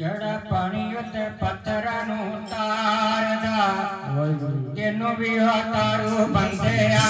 જડ પાણીયુત પથરનું તારદા તેનું વિહતારું બંધે આ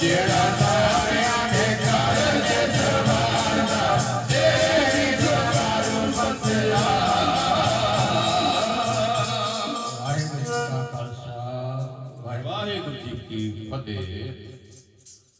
Dear